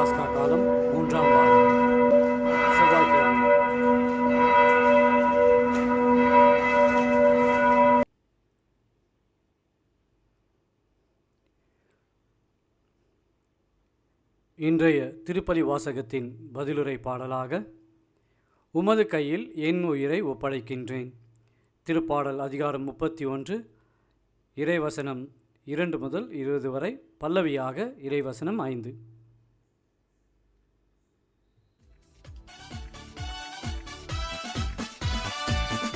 பாஸ்கா காலம் மூன்றாம் வாரம் செவ்வாய்க்கிழமை. இன்றைய திருப்பலி வாசகத்தின் பதிலுரை பாடலாக உமது கையில் என் உயிரை ஒப்படைக்கின்றேன். திருப்பாடல் அதிகாரம் முப்பத்தி ஒன்று இறைவசனம் இரண்டு முதல் இருபது வரை பல்லவியாக இறைவசனம் ஐந்து.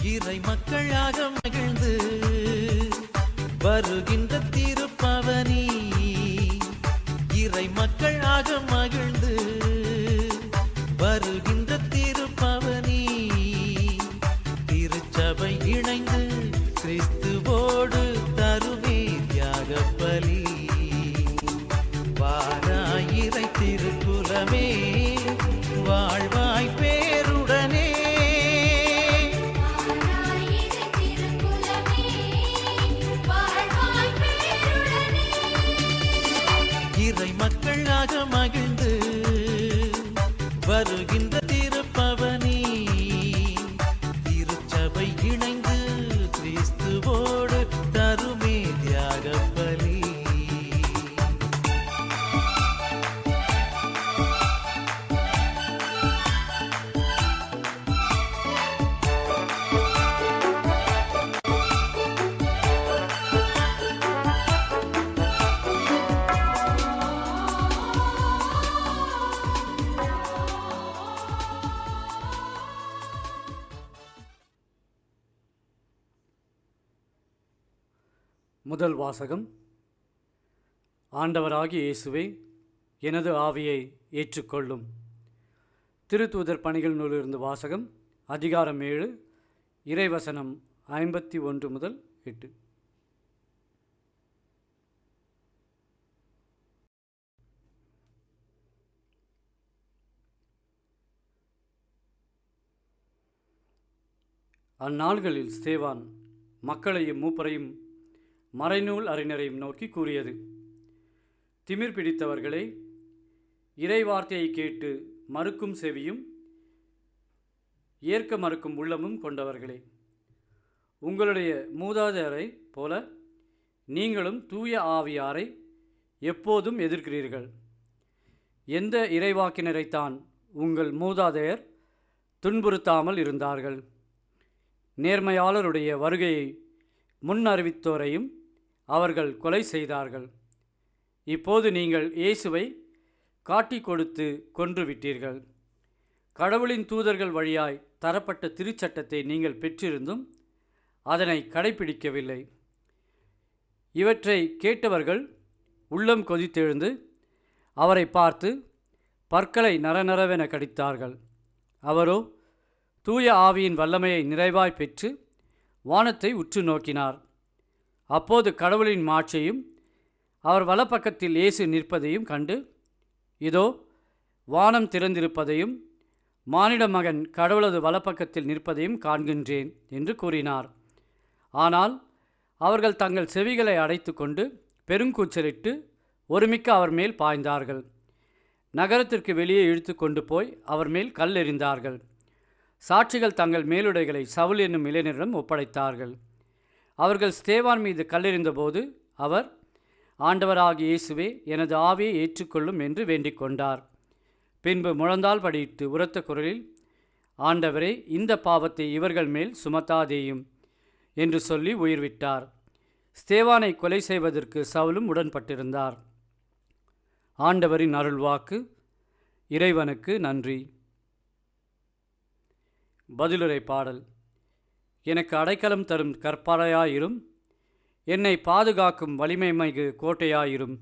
இறை மக்களாக மகிழ்ந்து வருகின்ற திருப்பவனி. இறை மக்களாக மகிழ்ந்து முதல் வாசகம். ஆண்டவராகிய இயேசுவே எனது ஆவியை ஏற்றுக்கொள்ளும். திருத்தூதர் பணிகள் நூலிருந்து வாசகம் அதிகாரம் ஏழு இறைவசனம் ஐம்பத்தி ஒன்று முதல் எட்டு. அந்நாள்களில் ஸ்தேவான் மக்களையும் மூப்பரையும் மறைநூல் அறிஞரையும் நோக்கி கூறியது. திமிர் பிடித்தவர்களே இறை வார்த்தையை கேட்டு மறுக்கும் செவியும் ஏற்க மறுக்கும் உள்ளமும் கொண்டவர்களே. உங்களுடைய மூதாதையரை போல நீங்களும் தூய ஆவியாரை எப்போதும் எதிர்க்கிறீர்கள். எந்த இறைவாக்கினரைத்தான் உங்கள் மூதாதையர் துன்புறுத்தாமல் இருந்தார்கள்? நேர்மையாளருடைய வருகையை முன் அறிவித்தோரையும் அவர்கள் கொலை செய்தார்கள். இப்போது நீங்கள் இயேசுவை காட்டி கொடுத்து கொன்று விட்டீர்கள் கடவுளின் தூதர்கள் வழியாய் தரப்பட்ட திருச்சட்டத்தை நீங்கள் பெற்றிருந்தும் அதனை கடைப்பிடிக்கவில்லை. இவற்றை கேட்டவர்கள் உள்ளம் கொதித்தெழுந்து அவரை பார்த்து பற்களை நரநரவென கடித்தார்கள். அவரோ தூய ஆவியின் வல்லமையை நிறைவாய் பெற்று வானத்தை உற்று நோக்கினார் அப்போது கடவுளின் மாட்சையும் அவர் வலப்பக்கத்தில் இயேசு நிற்பதையும் கண்டு இதோ வானம் திறந்திருப்பதையும் மானிட மகன் கடவுளது வலப்பக்கத்தில் நிற்பதையும் காண்கின்றேன் என்று கூறினார். ஆனால் அவர்கள் தங்கள் செவிகளை அடைத்துக்கொண்டு பெருங்கூச்சலிட்டு ஒருமிக்க அவர் மேல் பாய்ந்தார்கள். நகரத்திற்கு வெளியே இழுத்து கொண்டு போய் அவர் மேல் கல் எறிந்தார்கள் சாட்சிகள் தங்கள் மேலுடைகளை சவுல் என்னும் இளைஞரிடம் ஒப்படைத்தார்கள். அவர்கள் ஸ்தேவான் மீது கல்லெறிந்தபோது அவர் ஆண்டவராகிய இயேசுவே எனது ஆவியை ஏற்றுக்கொள்ளும் என்று வேண்டிக் கொண்டார். பின்பு முழந்தால் படியிட்டு உரத்த குரலில் ஆண்டவரே இந்த பாவத்தை இவர்கள் மேல் சுமத்தாதேயும் என்று சொல்லி உயிர்விட்டார். ஸ்தேவானை கொலை செய்வதற்கு சவுலும் உடன்பட்டிருந்தார். ஆண்டவரின் அருள்வாக்கு இறைவனுக்கு நன்றி. பதிலுரை பாடல். எனக்கு அடைக்கலம் தரும் கற்பாறையாயிரும். என்னை பாதுகாக்கும் வலிமை மிகு கோட்டையாயிரும்.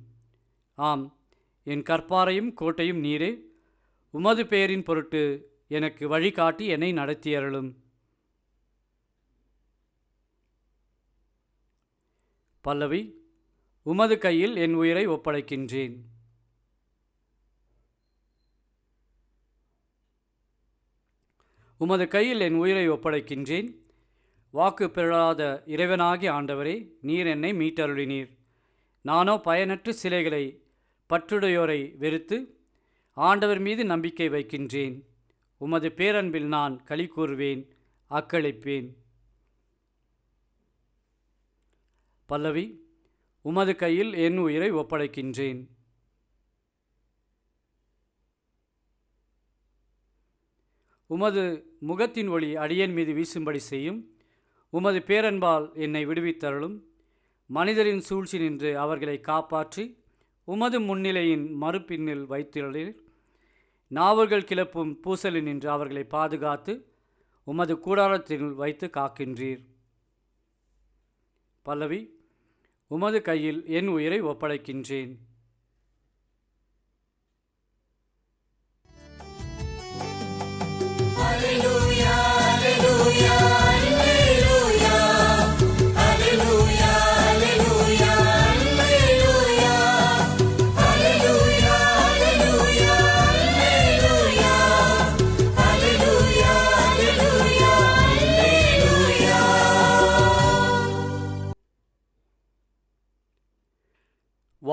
ஆம் என் கற்பாறையும் கோட்டையும் நீரே. உமது பெயரின் பொருட்டு எனக்கு வழிகாட்டி என்னை நடத்தியருளும். பல்லவி உமது கையில் என் உயிரை ஒப்படைக்கின்றேன். உமது கையில் என் உயிரை ஒப்படைக்கின்றேன். வாக்கு பெறாத இறைவனாகி ஆண்டவரே நீர் என்னை மீட்டருளினீர். நானோ பயனற்ற சிலைகளை பற்றுடையோரை வெறுத்து ஆண்டவர் மீது நம்பிக்கை வைக்கின்றேன். உமது பேரன்பில் நான் களி கூறுவேன் அக்களிப்பேன். பல்லவி உமது கையில் என் உயிரை ஒப்படைக்கின்றேன். உமது முகத்தின் ஒளி அடியேன் மீது வீசும்படி செய்யும். உமது பேரன்பால் என்னை விடுவித்தருளும். மனிதரின் சூழ்ச்சி நின்று அவர்களை காப்பாற்றி உமது முன்னிலையின் மறுபின்னில் வைத்துள்ளீர் நாவல்கள் கிளப்பும் பூசலில் நின்று அவர்களை பாதுகாத்து உமது கூடாரத்தில் வைத்து காக்கின்றீர். பல்லவி உமது கையில் என் உயிரை ஒப்படைக்கின்றேன்.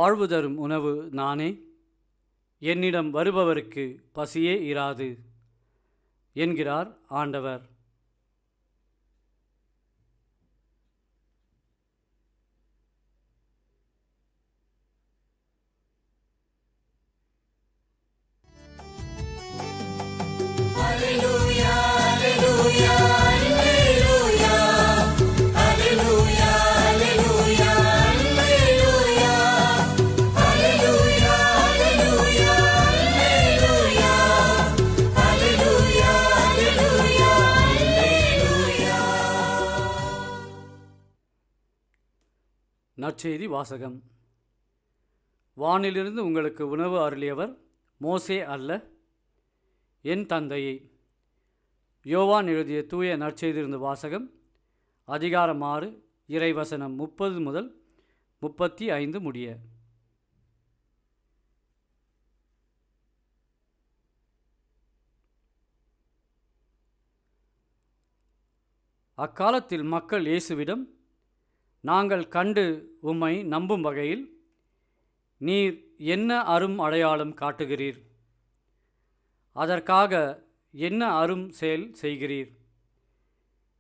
வாழ்வு தரும் உணவு நானே. என்னிடம் வருபவருக்கு பசியே இராது என்கிறார் ஆண்டவர். நற்செய்தி வாசகம். வானிலிருந்து உங்களுக்கு உணவு அருளியவர் மோசே அல்ல என் தந்தையை. யோவான் எழுதிய தூய நற்செய்திருந்து வாசகம் அதிகாரம் ஆறு இறைவசனம் முப்பது முதல் முப்பத்தி ஐந்து முடிய. அக்காலத்தில் மக்கள் இயேசுவிடம் நாங்கள் கண்டு உம்மை நம்பும் வகையில் நீர் என்ன அரும் அடையாளம் காட்டுகிறீர்? அதற்காக என்ன அரும் செயல் செய்கிறீர்?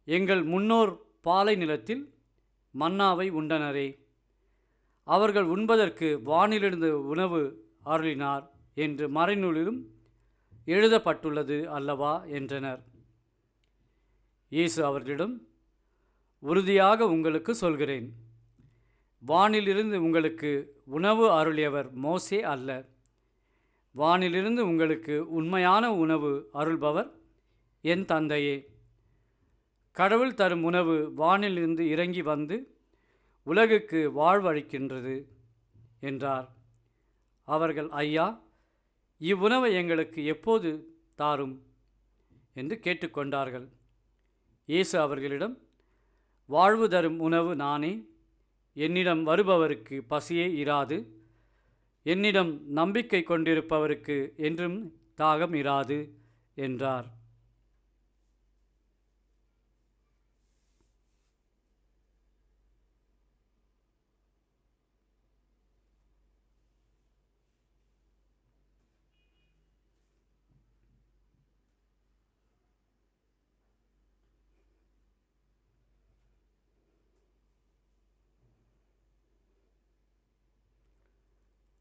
எங்கள் முன்னோர் பாலை நிலத்தில் மன்னாவை உண்டனரே. அவர்கள் உண்பதற்கு வானிலிருந்து உணவு அருளினார் என்று மறைநூலிலும் எழுதப்பட்டுள்ளது அல்லவா என்றனர். இயேசு அவர்களிடம் உறுதியாக உங்களுக்கு சொல்கிறேன். வானிலிருந்து உங்களுக்கு உணவு அருளியவர் மோசே அல்ல. வானிலிருந்து உங்களுக்கு உண்மையான உணவு அருள்பவர் என் தந்தையே. கடவுள் தரும் உணவு வானிலிருந்து இறங்கி வந்து உலகுக்கு வாழ்வளிக்கின்றது என்றார். அவர்கள் ஐயா இவ்வுணவை எங்களுக்கு எப்போது தாரும்? என்று கேட்டுக்கொண்டார்கள். இயேசு அவர்களிடம் வாழ்வு தரும் உணவு நானே என்னிடம் வருபவருக்கு பசியே இராது. என்னிடம் நம்பிக்கை கொண்டிருப்பவருக்கு என்றும் தாகம் இராது என்றார்.